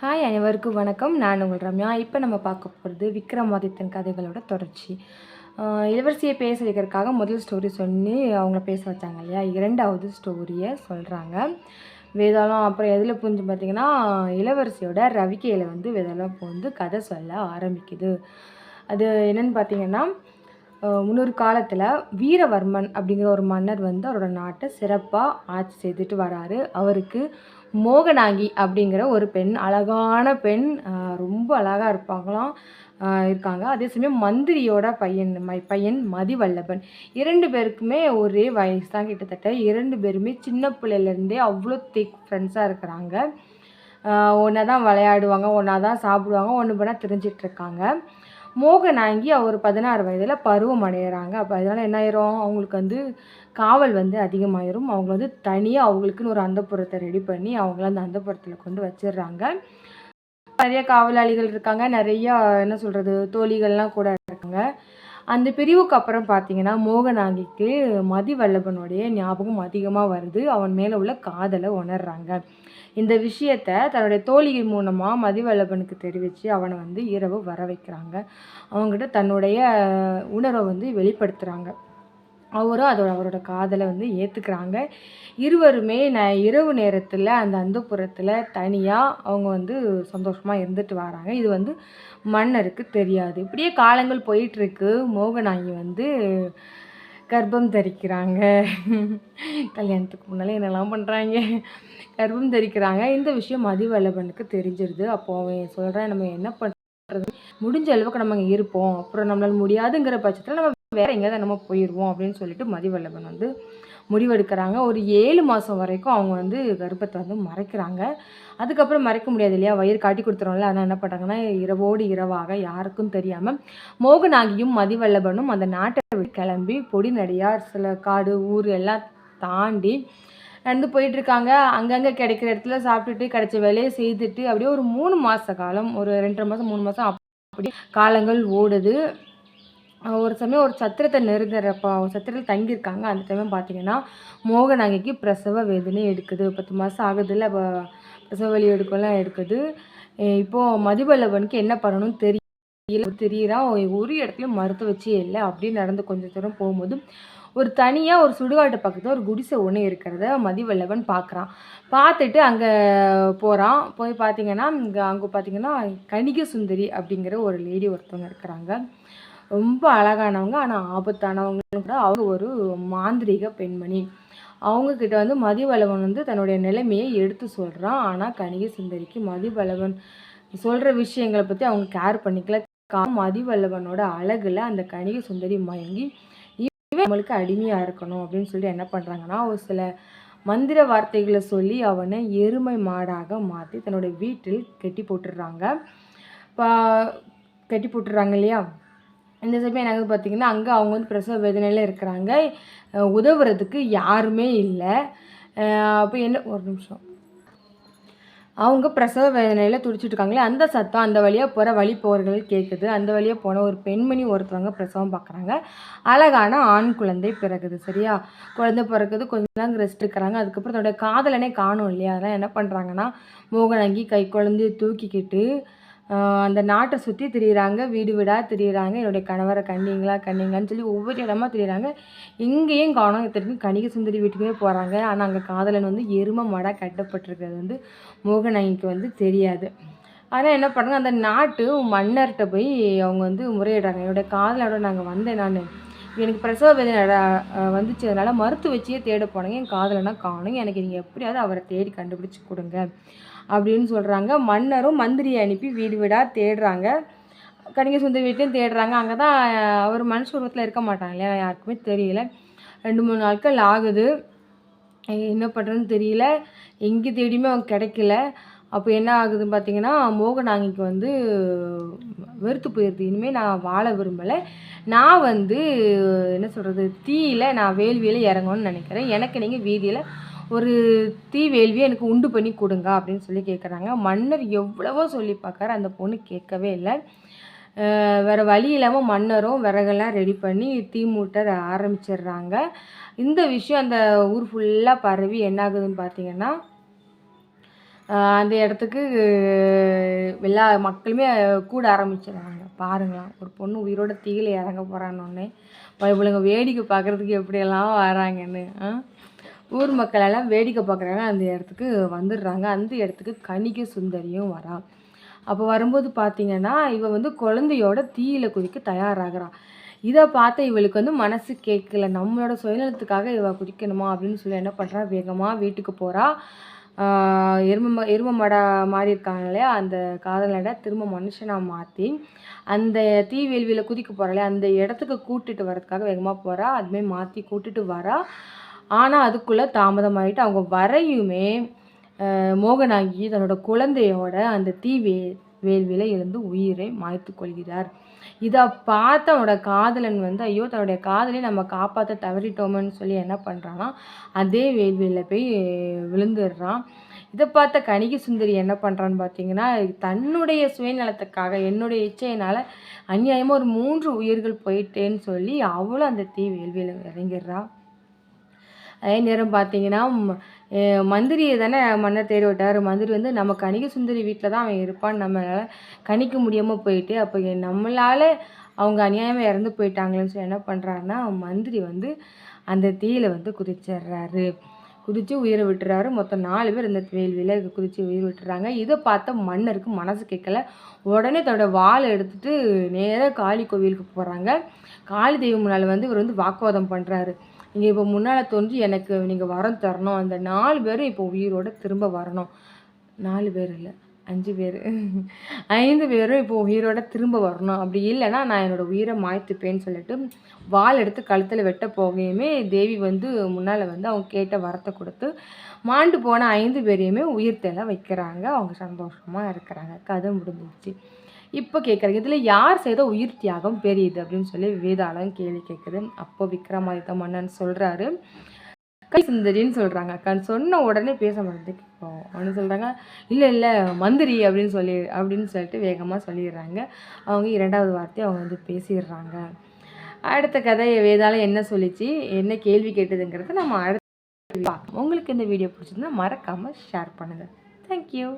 Hi அனைவருக்கும் வணக்கம். நான் உங்கள் ரம்யா. இப்போ நம்ம பார்க்க போகிறது விக்ரமாதித்தன் கதைகளோட தொடர்ச்சி. இளவரசியை பேச வைக்கிறதுக்காக முதல் ஸ்டோரி சொல்லி அவங்கள பேச வச்சாங்க இல்லையா? இரண்டாவது ஸ்டோரியை சொல்கிறாங்க வேதாளம் அப்புறம் எதில் புரிஞ்சு பார்த்தீங்கன்னா இளவரசியோட ரவிக்கையில் வந்து வேதாளம் வந்து கதை சொல்ல ஆரம்பிக்குது. அது என்னென்னு பார்த்தீங்கன்னா முன்னொரு காலத்தில் வீரவர்மன் அப்படிங்கிற ஒரு மன்னர் வந்து அவரோட நாட்டை சிறப்பாக ஆட்சி செய்துட்டு வராரு. அவருக்கு மோகனாங்கி அப்படிங்கிற ஒரு பெண் அழகான பெண் ரொம்ப அழகாக இருப்பாங்களாம் இருக்காங்க. அதே சமயம் மந்திரியோட பையன் மை பையன் மதிவல்லபன். இரண்டு பேருக்குமே ஒரே வயசு தான் கிட்டத்தட்ட. இரண்டு பேருமே சின்ன பிள்ளையிலேருந்தே அவ்வளோ திக் ஃப்ரெண்ட்ஸாக இருக்கிறாங்க. ஒன்றா தான் விளையாடுவாங்க ஒன்றா தான் சாப்பிடுவாங்க ஒன்று பண்ணால் தெரிஞ்சிட்ருக்காங்க மோகனாங்கி அவர் பதினாறு வயதில் பருவம் அடையிறாங்க. அப்போ அதனால் என்ன ஆயிரும்? அவங்களுக்கு வந்து காவல் வந்து அதிகமாயிரும். அவங்க வந்து தனியாக அவங்களுக்குன்னு ஒரு அந்தப்புறத்தை ரெடி பண்ணி அவங்கள அந்த அந்தப்புறத்தில் கொண்டு வச்சிடுறாங்க. நிறைய காவலாளிகள் இருக்காங்க. நிறையா என்ன சொல்கிறது தோழிகள்லாம் கூட இருக்காங்க. அந்த பிரிவுக்கு அப்புறம் பார்த்தீங்கன்னா மோகனாங்கிக்கு மதிவல்லபனுடைய ஞாபகம் அதிகமாக வருது. அவன் மேலே உள்ள காதலை உணர்றாங்க. இந்த விஷயத்த தன்னுடைய தோழிகள் மூலமாக மதிவல்லபனுக்கு தெரிவித்து அவனை வந்து இரவு வர வைக்கிறாங்க. அவங்ககிட்ட தன்னுடைய உணர்வை வந்து வெளிப்படுத்துகிறாங்க அவரும் அதோட அவரோட காதலை வந்து ஏற்றுக்கிறாங்க இருவருமே ந இரவு நேரத்தில் அந்த அந்தப்புறத்தில் தனியாக அவங்க வந்து சந்தோஷமாக இருந்துட்டு வராங்க. இது வந்து மன்னருக்கு தெரியாது. இப்படியே காலங்கள் போயிட்டுருக்கு. மோகனாங்கி வந்து கர்ப்பம் தரிக்கிறாங்க. கல்யாணத்துக்கு முன்னால் என்னெல்லாம் பண்ணுறாங்க கர்ப்பம் தரிக்கிறாங்க. இந்த விஷயம் மதிவல்லபனுக்கு தெரிஞ்சிருது. அப்போ அவன் சொல்கிறேன் நம்ம என்ன பண்ணுறது முடிஞ்ச அளவுக்கு நம்ம அங்கே இருப்போம். அப்புறம் நம்மளால் முடியாதுங்கிற பட்சத்தில் நம்ம வேற எங்கேயாவது நம்ம போயிடுவோம் அப்படின்னு சொல்லிட்டு மதிவல்லபன் வந்து முடிவெடுக்கிறாங்க. ஒரு ஏழு மாதம் வரைக்கும் அவங்க வந்து கர்ப்பத்தை வந்து மறைக்கிறாங்க. அதுக்கப்புறம் மறைக்க முடியாது இல்லையா? வயிறு காட்டி கொடுத்துருவோம்ல. அதனால் என்ன பண்ணுறாங்கன்னா இரவோடு இரவாக யாருக்கும் தெரியாமல் மோகனாகியும் மதிவல்லபனும் அந்த நாட்டை கிளம்பி பொடி நடிகார் சில காடு ஊர் எல்லாம் தாண்டி நடந்து போயிட்டுருக்காங்க. அங்கங்கே கிடைக்கிற இடத்துல சாப்பிட்டுட்டு கிடைச்ச வேலையை செய்துட்டு அப்படியே ஒரு மூணு மாத காலம் ஒரு ரெண்டரை மாதம் மூணு மாதம் அப்படி காலங்கள் ஓடுது. ஒரு சமயம் ஒரு சத்திரத்தை நெருங்குறப்போ ஒரு சத்திரத்தில் தங்கியிருக்காங்க. அந்த டைம் பார்த்தீங்கன்னா மோகனாங்கிக்கு பிரசவ வேதனை எடுக்குது. பத்து மாதம் ஆகுதுல்ல இப்போ பிரசவ வலி எடுக்கலாம் எடுக்குது. இப்போது மதிவல்லவனுக்கு என்ன பண்ணணும்னு தெரியும் தெரியறான் ஒரு இடத்துலையும் மறுத்து வச்சே இல்லை. அப்படியே நடந்து கொஞ்சம் தூரம் போகும்போது ஒரு தனியாக ஒரு சுடுகாட்டு பக்கத்தில் ஒரு குடிசை ஒன்று இருக்கிறத மதிவல்லவன் பார்க்குறான் பார்த்துட்டு அங்கே போகிறான் போய் பார்த்தீங்கன்னா இங்கே அங்கே பார்த்தீங்கன்னா கணிக சுந்தரி அப்படிங்கிற ஒரு லேடி ஒருத்தவங்க இருக்கிறாங்க. ரொம்ப அழகானவங்க ஆனால் ஆபத்தானவங்கன்னு கூட அவங்க ஒரு மாந்திரிக பெண்மணி. அவங்கக்கிட்ட வந்து மதிவளவன் வந்து தன்னுடைய நிலைமையை எடுத்து சொல்கிறான் ஆனால் கணிக சுந்தரிக்கு மதிவளவன் சொல்கிற விஷயங்களை பற்றி அவங்க கேர் பண்ணிக்கல. கா- மதிவல்லவனோட அழகில் அந்த கணிக சுந்தரி மயங்கி இவன் நம்மளுக்கு அடிமையாக இருக்கணும் அப்படின்னு சொல்லி என்ன பண்ணுறாங்கன்னா ஒரு சில மந்திர வார்த்தைகளை சொல்லி அவனை எருமை மாடாக மாற்றி தன்னுடைய வீட்டில் கட்டி போட்டுடுறாங்க. இப்போ கட்டி போட்டுடுறாங்க இல்லையா? இந்த சமயம் என்ன பார்த்திங்கன்னா பார்த்தீங்கன்னா அங்கே அவங்க வந்து பிரசவ வேதனையில் இருக்கிறாங்க. உதவுறதுக்கு யாருமே இல்லை. அப்போ என்ன ஒரு நிமிஷம். அவங்க பிரசவ வேதனையில் துடிச்சிட்டு இருக்காங்களே அந்த சத்தம் அந்த வழியாக போகிற வழி போர்கள் கேட்குது அந்த வழியாக போன ஒரு பெண்மணி ஒருத்தவங்க பிரசவம் பார்க்குறாங்க அழகான ஆண் குழந்தை பிறகுது சரியா? குழந்தை பிறக்குது கொஞ்ச நேரம் ரெஸ்ட் இருக்கிறாங்க அதுக்கப்புறம் தன்னுடைய காதலனே காணும் இல்லையா? அதெல்லாம் என்ன பண்ணுறாங்கன்னா மோகனங்கி கை குழந்தைய தூக்கிக்கிட்டு அந்த நாட்டை சுற்றி திரியிறாங்க வீடு வீடாக திரியிறாங்க என்னுடைய கணவரை கண்டிங்களா கண்டிங்களான்னு சொல்லி ஒவ்வொரு இடமா திரியிறாங்க. எங்கேயும் காணோம் இத்தனைக்கும் கணிக சுந்தரி வீட்டுக்குமே போகிறாங்க ஆனால் அங்கே காதலன் வந்து எரும மடா கட்டப்பட்டிருக்கிறது வந்து மோகனாயிக்கு வந்து தெரியாது. ஆனால் என்ன பண்ணுறாங்க அந்த நாட்டு மன்னர்கிட்ட போய் அவங்க வந்து முறையிடுறாங்க. என்னுடைய காதலோட நாங்கள் வந்தேன் நான். எனக்கு பிரசவ வேதனை வந்துச்சதுனால வந்துச்சு அதனால் மருத்துவ வச்சியே தேட போனேங்க என் காதலனா காணும் எனக்கு நீங்கள் எப்படியாவது அவரை தேடி கண்டுபிடிச்சி கொடுங்க அப்படின்னு சொல்கிறாங்க மன்னரும் மந்திரியை அனுப்பி வீடு வீடாக தேடுறாங்க. கணிக சொந்த வீட்லேயும் தேடுறாங்க. அங்கே தான் அவர் மனுஷ உருவத்தில் இருக்க மாட்டாங்க இல்லையா? யாருக்குமே தெரியல. ரெண்டு மூணு நாட்கள் ஆகுது. என்ன பண்ணுறதுன்னு தெரியல. எங்கே தேடியுமே அவங்க கிடைக்கல. அப்போ என்ன ஆகுதுன்னு பார்த்தீங்கன்னா மோகனாங்கிக்கு வந்து வெறுத்து போயிடுது இனிமேல் நான் வாழ விரும்பலை. நான் வந்து என்ன சொல்கிறது தீயில் நான் வேள்வியில் இறங்கணும்னு நினைக்கிறேன். எனக்கு நீங்கள் வீதியில் ஒரு தீ வேள்வியை எனக்கு உண்டு பண்ணி கொடுங்க அப்படின்னு சொல்லி கேட்குறாங்க மன்னர் எவ்வளவோ சொல்லி பார்க்குற அந்த பொண்ணு கேட்கவே இல்லை. வேறு வழி இல்லாமல் மன்னரும் விறகெல்லாம் ரெடி பண்ணி தீ மூட்ட ஆரம்பிச்சிடுறாங்க. இந்த விஷயம் அந்த ஊர் ஃபுல்லாக பரவி என்ன ஆகுதுன்னு பார்த்தீங்கன்னா அந்த இடத்துக்கு எல்லா மக்களுமே கூட ஆரம்பிச்சிடுறாங்க பாருங்களாம் ஒரு பொண்ணு உயிரோட தீயில இறங்க போகிறான்னொன்னே இவளுங்க வேடிக்கை பார்க்குறதுக்கு எப்படியெல்லாம் வராங்கன்னு ஊர் மக்கள் எல்லாம் வேடிக்கை பார்க்குறாங்க. அந்த இடத்துக்கு வந்துடுறாங்க. அந்த இடத்துக்கு கணிக சுந்தரியும் வரா. அப்போ வரும்போது பார்த்தீங்கன்னா இவ வந்து குழந்தையோட தீயில குதிக்க தயாராகிறான் இதை பார்த்த இவளுக்கு வந்து மனசு கேட்கல. நம்மளோட சுயநலத்துக்காக இவள் குதிக்கணுமா அப்படின்னு சொல்லி என்ன பண்ணுறா வேகமாக வீட்டுக்கு போகிறா எரும ம- எரும மடா மாறி இருக்காங்க இல்லையா? அந்த காதலனை திரும்ப மனுஷனாக மாற்றி அந்த தீ வேள்வியில் குதிக்க போகிறாளே அந்த இடத்துக்கு கூட்டிகிட்டு வரதுக்காக வேகமாக போகிறா அதுமாரி மாற்றி கூட்டிகிட்டு வரா. ஆனால் அதுக்குள்ளே தாமதமாகிட்டு அவங்க வரையுமே மோகனாகி தன்னோட குழந்தையோட அந்த தீ வே வேள்வியில் இருந்து உயிரை மாய்த்து கொள்கிறார். இதை பார்த்த அவனோட காதலன் வந்து ஐயோ தன்னுடைய காதலை நம்ம காப்பாற்ற தவறிட்டோமேன்னு சொல்லி என்ன பண்ணுறான்னா அதே வேள்வியில் போய் விழுந்துடுறான். இதை பார்த்த கணிக சுந்தரி என்ன பண்ணுறான்னு பார்த்தீங்கன்னா தன்னுடைய சுயநலத்துக்காக என்னுடைய இச்சையினால் அநியாயமாக ஒரு மூன்று உயிர்கள் போயிட்டேன்னு சொல்லி அவளும் அந்த தீ வேள்வியில் இறங்கிடுறா. அதே நேரம் பார்த்தீங்கன்னா மந்திரியை தானே மன்னர் தேடி விட்டார் மந்திரி வந்து நம்ம கணிக சுந்தரி வீட்டில் தான் அவன் இருப்பான்னு நம்மளால் கணிக்க முடியாமல் போயிட்டு அப்போ நம்மளால் அவங்க அநியாயமாக இறந்து போயிட்டாங்களேன்னு சொல்லி என்ன பண்ணுறாருன்னா மந்திரி வந்து அந்த தீயில வந்து குதிச்சிடுறாரு. குதித்து உயிரை விட்டுறாரு. மொத்தம் நாலு பேர் இந்த வேள்வியில் குதித்து உயிர் விட்டுறாங்க. இதை பார்த்த மன்னருக்கு மனசு கேட்கல. உடனே தன்னோட வாழை எடுத்துட்டு நேராக காளி கோவிலுக்கு போகிறாங்க காளி தெய்வம் முன்னால் வந்து இவர் வந்து வாக்குவாதம் பண்ணுறாரு நீங்கள் இப்போ முன்னால் தோன்றி எனக்கு நீங்கள் வரம் தரணும். அந்த நாலு பேரும் இப்போ உயிரோட திரும்ப வரணும். நாலு பேர் இல்லை அஞ்சு பேர். ஐந்து பேரும் இப்போ உயிரோட திரும்ப வரணும். அப்படி இல்லைன்னா நான் என்னோடய உயிரை மாய்த்துப்பேன்னு சொல்லிட்டு வால் எடுத்து கழுத்தில் வெட்ட போகையுமே தேவி வந்து முன்னால் வந்து அவங்க கேட்ட வரத்தை கொடுத்து மாண்டு போன ஐந்து பேரையுமே உயிர் தெல வைக்கிறாங்க. அவங்க சந்தோஷமாக இருக்கிறாங்க. கதை முடிஞ்சிச்சு இப்போ கேட்குறாங்க இதில் யார் செய்த உயிர் தியாகம் பெரியது அப்படின்னு சொல்லி வேதாளம் கேள்வி கேட்குது அப்போ விக்ரமாதித்த மன்னன் சொல்கிறாரு கை சுந்தரின்னு சொல்கிறாங்க கண் சொன்ன உடனே பேச மாட்டேன் கேட்போம் அப்படின்னு சொல்கிறாங்க இல்லை இல்லை மந்திரி அப்படின்னு சொல்லி அப்படின்னு சொல்லிட்டு வேகமாக சொல்லிடுறாங்க. அவங்க இரண்டாவது வார்த்தையை அவங்க வந்து பேசிடுறாங்க. அடுத்த கதையை வேதாளம் என்ன சொல்லிச்சு என்ன கேள்வி கேட்டதுங்கிறத நம்ம அடுத்த பார்க்கணும் உங்களுக்கு இந்த வீடியோ பிடிச்சிருந்தா மறக்காமல் ஷேர் பண்ணுங்கள் தேங்க்யூ